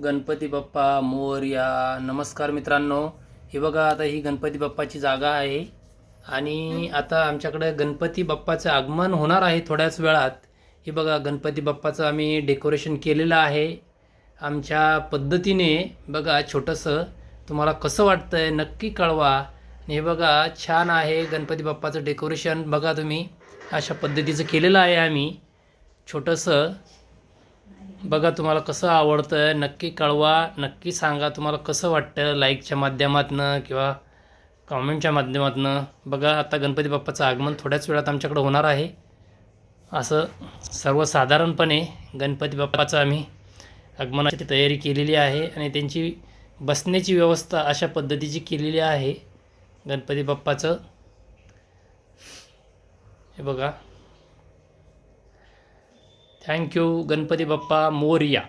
गणपती बाप्पा मोरया नमस्कार मित्रांनो. हे बघा आता ही गणपती बाप्पाची जागा आहे. आणि आता आमच्याकडे गणपती बाप्पाचं आगमन होणार आहे थोड्याच वेळात. हे बघा गणपती बाप्पाचं आम्ही डेकोरेशन केलेलं आहे. आमच्या पद्धतीने बघा छोटंसं. तुम्हाला कसं वाटतं आहे नक्की कळवा. हे बघा छान आहे गणपती बाप्पाचं डेकोरेशन. बघा तुम्ही अशा पद्धतीचं केलेलं आहे आम्ही. छोटंसं. बघा तुम्हाला कसं आवडतं आहे नक्की कळवा नक्की सांगा तुम्हाला कसं वाटतं लाईकच्या माध्यमातनं किंवा कॉमेंटच्या माध्यमातनं. बघा आता गणपती बाप्पाचं आगमन थोड्याच वेळात आमच्याकडं होणार आहे. असं सर्वसाधारणपणे गणपती बाप्पाचं आम्ही आगमनाची तयारी केलेली आहे आणि त्यांची बसण्याची व्यवस्था अशा पद्धतीची केलेली आहे गणपती बाप्पाचं. हे बघा. थँक्यू गणपती बाप्पा मोरिया